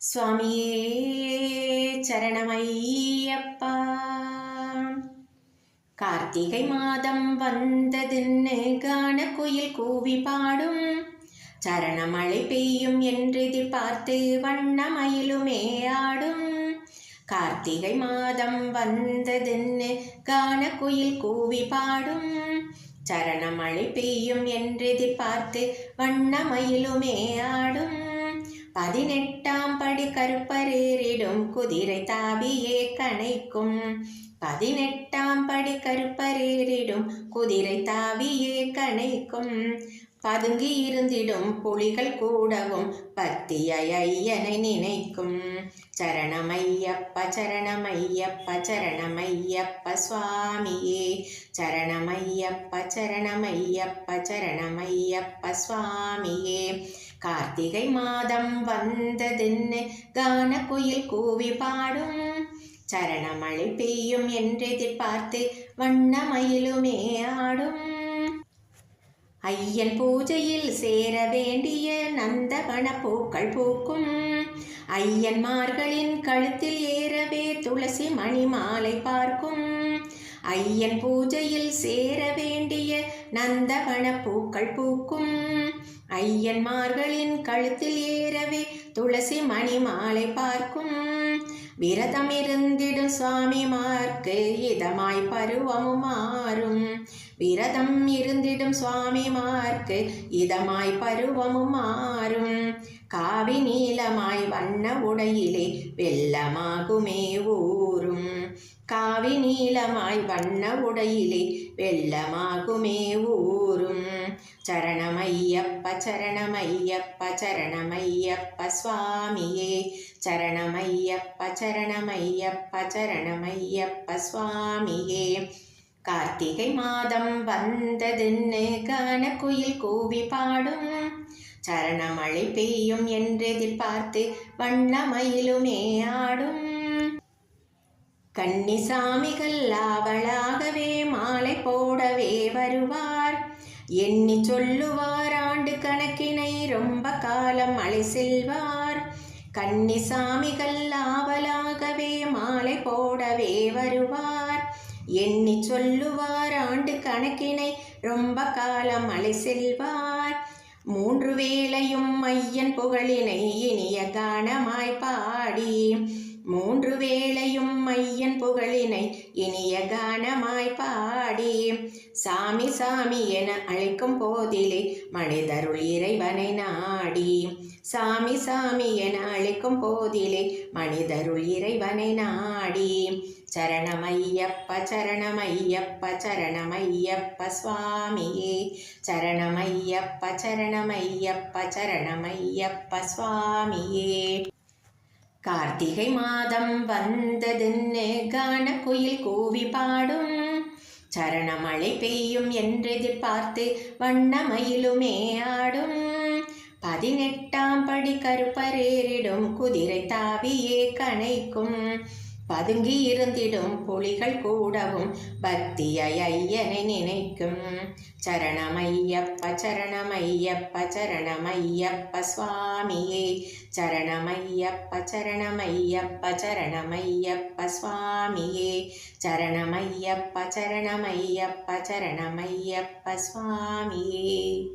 சுவாமியே சரணமையப்பா கார்த்திகை மாதம் வந்ததுன்னு காண குயில் கூவி பாடும். சரணமழை பெய்யும் என்று எதிர்பார்த்து வண்ணமயிலுமே ஆடும். கார்த்திகை மாதம் வந்ததுன்னு காண குயில் கூவி பாடும். சரணமழை பெய்யும் என்று எதிர்பார்த்து வண்ணமயிலுமே ஆடும். பதினெட்டாம் படி கருப்பரேறிடும் குதிரை தாவியே கணைக்கும். பதினெட்டாம் படி கருப்பரேறிடும் குதிரை தாவியே கணைக்கும். பதுங்கி இருந்திடும் புலிகள் கூடவும் பத்தியை ஐயனை நினைக்கும். சரணமையப்ப சரணமையப்ப சரணமையப்ப சுவாமியே சரணமைய ஐயப்ப சரணம் ஐயப்ப சரணம் ஐயப்ப சுவாமியே. கார்த்திகை மாதம் வந்ததுன்னு கான குயில் கூவி பாடும். சரணமழை பெய்யும் என்றெதிர்பார்த்து வண்ணமயிலுமே ஆடும். ஐயன் பூஜையில் சேர வேண்டிய நந்தவன பூக்கள் பூக்கும். ஐயன்மார்களின் கழுத்தில் ஏறவே துளசி மணி மாலை பார்க்கும். ஐயன் பூஜையில் சேர வேண்டிய நந்தவன பூக்கள் பூக்கும். ஐயன்மார்களின் கழுத்தில் ஏறவே துளசி மணி மாலை பார்க்கும். விரதம் இருந்திடும் சுவாமிமார்க்கு இதமாய் பருவமும் மாறும். விரதம் இருந்திடும் சுவாமிமார்க்கு இதமாய் பருவமும் மாறும். காவி நீளமாய் வண்ண உடையிலே வெள்ளமாகுமே ஊரும். காவி நீளமாய் வண்ண உடையிலே வெள்ளமாகுமே ஊரும். சரணமையப்ப சரணமையப்ப சரணமையப்ப சுவாமியே. சரணமையப்ப சரணமையப்ப சரணமையப்ப சுவாமியே. கார்த்திகை மாதம் வந்ததுன்னு கனக்குயில் கூவி பாடும். சரணமழை பெய்யும் என்றெதிர்பார்த்து வண்ணமயிலுமே ஆடும். கன்னிசாமிகள் ஆவலாகவே மாலை போடவே வருவார். எண்ணி சொல்லுவார் ஆண்டு கணக்கினை ரொம்ப காலம் அலை செல்வார். கன்னிசாமிகள் ஆவலாகவே மாலை போடவே வருவார். எண்ணி சொல்லுவார் ஆண்டு கணக்கினை ரொம்ப காலம் அலை செல்வார். மூன்று வேளையும் ஐயன் புகழினை இனிய கானமாய் பாடி மூன்று வேளையும் மையன் புகழினை இனிய கானமாய் பாடி. சாமி சாமி என அழைக்கும் போதிலே மனிதருள் இறைவனை நாடி. சாமி சாமி என அழைக்கும் போதிலே மனிதருள் இறைவனை நாடி. சரணமையப்ப சரணமையப்ப சரணமையப்ப சுவாமியே சரணமையப்ப சரணமையப்ப சரணமையப்ப சுவாமியே. கார்த்திகை மாதம் வந்ததென்னு கான குயில் கூவி பாடும். சரணமழை பெய்யும் என்றெதிர்பார்த்து வண்ணமயிலுமே ஆடும். பதினெட்டாம் படி கருப்பரேறிடும் குதிரை தாவியே கனைக்கும் பதுங்கி இருந்திடும் புலிகள் கூடவும் பக்தியை ஐயனை நினைக்கும். சரணமையப்ப சரணமையப்ப சரணமையப்ப சுவாமியே. சரணமையப்ப சரணமையப்ப சரணமையப்ப சுவாமியே. சரணமையப்ப சரணமையப்ப சரணமையப்ப சுவாமியே.